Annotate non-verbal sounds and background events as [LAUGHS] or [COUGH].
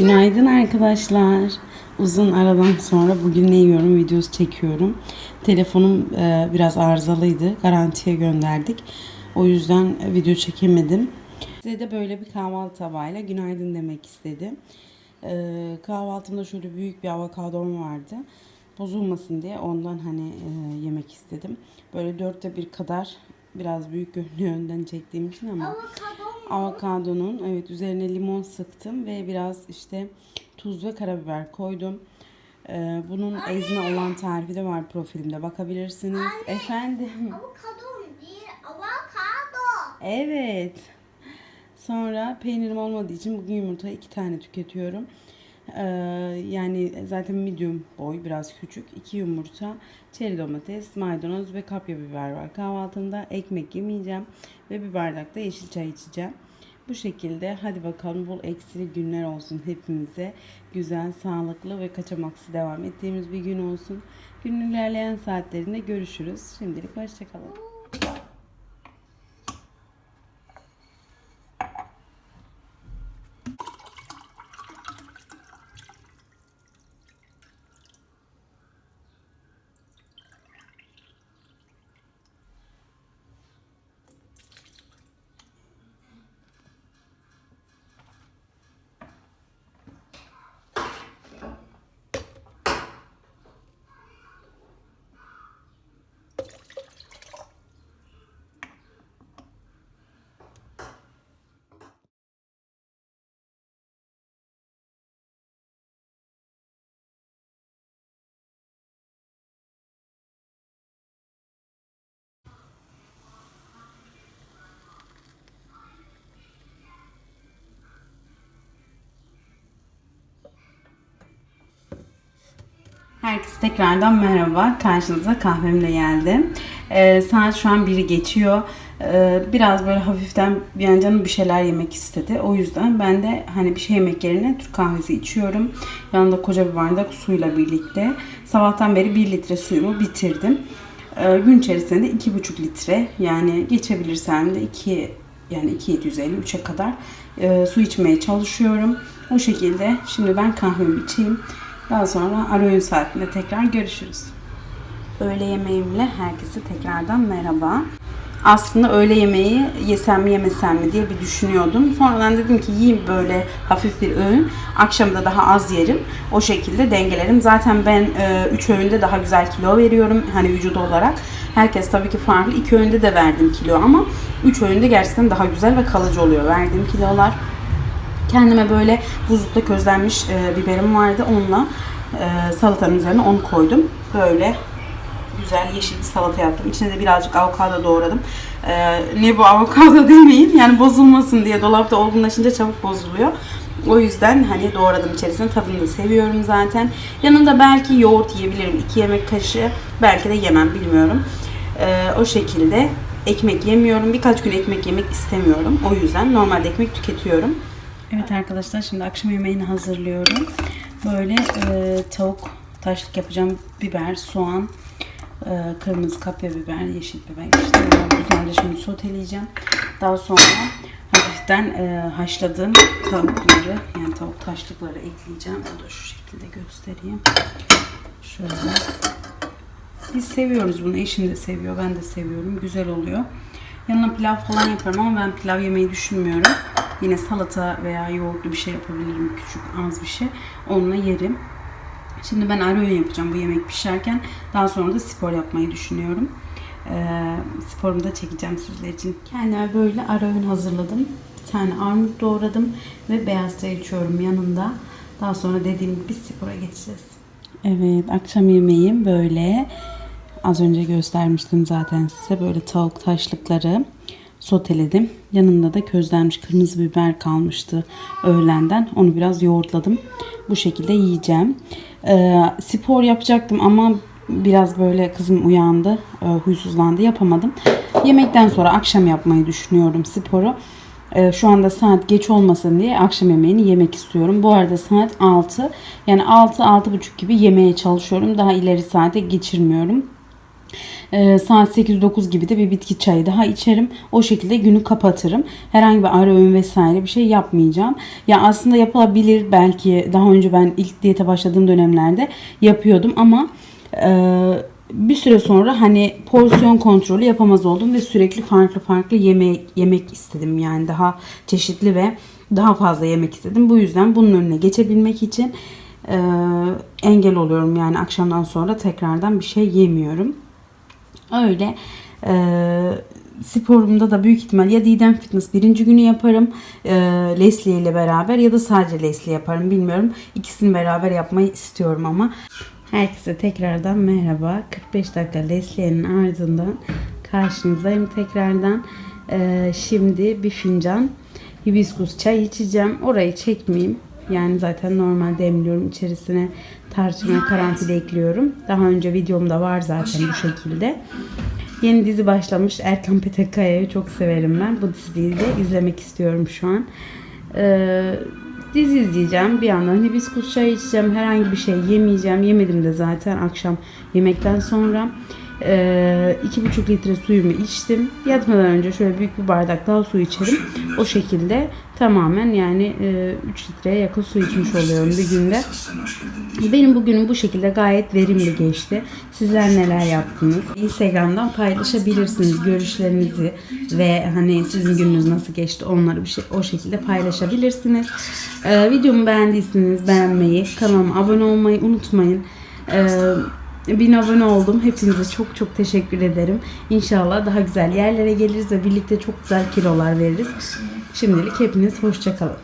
Günaydın arkadaşlar. Uzun aradan sonra bugün ne yiyorum videosu çekiyorum. Telefonum e, biraz arızalıydı. Garantiye gönderdik. O yüzden e, video çekemedim. Size de böyle bir kahvaltı tabağıyla günaydın demek istedim. E, kahvaltımda şöyle büyük bir avokadom vardı. Bozulmasın diye ondan hani e, yemek istedim. Böyle dörtte bir kadar biraz büyük görünüyor önden çektiğim için ama avokadonun evet üzerine limon sıktım ve biraz işte tuz ve karabiber koydum. Ee, bunun ezme olan tarifi de var profilimde bakabilirsiniz. Efendim. Avokado değil, avokado. Evet. Sonra peynirim olmadığı için bugün yumurta iki tane tüketiyorum. Ee, yani zaten medium boy biraz küçük. iki yumurta, çeri domates, maydanoz ve kapya biber var. Kahvaltımda ekmek yemeyeceğim ve bir bardak da yeşil çay içeceğim. Bu şekilde hadi bakalım bol eksili günler olsun hepimize. Güzel, sağlıklı ve kaçamaksız devam ettiğimiz bir gün olsun. Günün ilerleyen saatlerinde görüşürüz. Şimdilik hoşçakalın. Herkese tekrardan merhaba. Karşınıza kahvemle geldim. Ee, saat şu an biri geçiyor. Ee, biraz böyle hafiften bir an canım bir şeyler yemek istedi. O yüzden ben de hani bir şey yemek yerine Türk kahvesi içiyorum. Yanında koca bir bardak suyla birlikte. Sabahtan beri 1 litre suyumu bitirdim. Ee, gün içerisinde 2,5 litre yani geçebilirsem de 2 yani 2750 3'e kadar e, su içmeye çalışıyorum. O şekilde şimdi ben kahvemi içeyim. Daha sonra ara öğün saatinde tekrar görüşürüz. Öğle yemeğimle herkese tekrardan merhaba. Aslında öğle yemeği yesem mi yemesem mi diye bir düşünüyordum. Sonradan dedim ki yiyeyim böyle hafif bir öğün. Akşamda daha az yerim. O şekilde dengelerim. Zaten ben 3 öğünde daha güzel kilo veriyorum. Hani vücut olarak. Herkes tabii ki farklı. 2 öğünde de verdim kilo ama 3 öğünde gerçekten daha güzel ve kalıcı oluyor verdiğim kilolar. Kendime böyle buzlukta közlenmiş e, biberim vardı. Onunla e, salatanın üzerine onu koydum. Böyle güzel yeşil bir salata yaptım. İçine de birazcık avokado doğradım. E, ne bu avokado [LAUGHS] demeyin. Yani bozulmasın diye dolapta olgunlaşınca çabuk bozuluyor. O yüzden hani doğradım içerisine. Tadını da seviyorum zaten. Yanında belki yoğurt yiyebilirim. 2 yemek kaşığı. Belki de yemem bilmiyorum. E, o şekilde ekmek yemiyorum. Birkaç gün ekmek yemek istemiyorum. O yüzden normalde ekmek tüketiyorum. Evet arkadaşlar şimdi akşam yemeğini hazırlıyorum. Böyle e, tavuk taşlık yapacağım. Biber, soğan, e, kırmızı kapya biber, yeşil biber. İşte güzelce şimdi soteleyeceğim. Daha sonra hafiften e, haşladığım tavukları yani tavuk taşlıkları ekleyeceğim. O da şu şekilde göstereyim. Şöyle. Biz seviyoruz bunu. Eşim de seviyor. Ben de seviyorum. Güzel oluyor. Yanına pilav falan yaparım ama ben pilav yemeyi düşünmüyorum. Yine salata veya yoğurtlu bir şey yapabilirim. Küçük az bir şey. Onunla yerim. Şimdi ben ara öğün yapacağım bu yemek pişerken. Daha sonra da spor yapmayı düşünüyorum. Ee, sporumu da çekeceğim sizler için. Kendime böyle ara öğün hazırladım. Bir tane armut doğradım ve beyaz çay içiyorum yanında. Daha sonra dediğim gibi spora geçeceğiz. Evet akşam yemeğim böyle. Az önce göstermiştim zaten size böyle tavuk taşlıkları soteledim. Yanında da közlenmiş kırmızı biber kalmıştı öğlenden. Onu biraz yoğurtladım. Bu şekilde yiyeceğim. Ee, spor yapacaktım ama biraz böyle kızım uyandı. E, huysuzlandı. Yapamadım. Yemekten sonra akşam yapmayı düşünüyorum sporu. Ee, şu anda saat geç olmasın diye akşam yemeğini yemek istiyorum. Bu arada saat 6. Yani 6-6.30 gibi yemeye çalışıyorum. Daha ileri saate geçirmiyorum. Ee, saat 8-9 gibi de bir bitki çayı daha içerim. O şekilde günü kapatırım. Herhangi bir ara öğün vesaire bir şey yapmayacağım. Ya aslında yapılabilir belki daha önce ben ilk diyete başladığım dönemlerde yapıyordum ama e, bir süre sonra hani porsiyon kontrolü yapamaz oldum ve sürekli farklı farklı yemek yemek istedim yani daha çeşitli ve daha fazla yemek istedim. Bu yüzden bunun önüne geçebilmek için e, engel oluyorum yani akşamdan sonra tekrardan bir şey yemiyorum. Öyle e, sporumda da büyük ihtimal ya Didem Fitness birinci günü yaparım e, Leslie ile beraber ya da sadece Leslie yaparım bilmiyorum. İkisini beraber yapmayı istiyorum ama. Herkese tekrardan merhaba. 45 dakika Leslie'nin ardından karşınızdayım tekrardan. E, şimdi bir fincan hibiskus çay içeceğim. Orayı çekmeyeyim. Yani zaten normal demliyorum. İçerisine tarçın ve karanfil ekliyorum. Daha önce videomda var zaten bu şekilde. Yeni dizi başlamış. Erkan Petekkaya'yı çok severim ben. Bu diziyi de izlemek istiyorum şu an. Ee, dizi izleyeceğim. Bir yandan hibiskus çayı içeceğim. Herhangi bir şey yemeyeceğim. Yemedim de zaten akşam yemekten sonra. Ee, iki buçuk litre suyumu içtim. Yatmadan önce şöyle büyük bir bardak daha su içerim. O şekilde tamamen yani 3 litreye yakın su içmiş oluyorum bir günde. Benim bugünüm bu şekilde gayet verimli geçti. Sizler neler yaptınız? Instagram'dan paylaşabilirsiniz görüşlerinizi ve hani sizin gününüz nasıl geçti onları bir şey o şekilde paylaşabilirsiniz. Ee, videomu beğendiyseniz beğenmeyi, kanalıma abone olmayı unutmayın. Ee, bin abone oldum. Hepinize çok çok teşekkür ederim. İnşallah daha güzel yerlere geliriz ve birlikte çok güzel kilolar veririz. Şimdilik hepiniz hoşçakalın.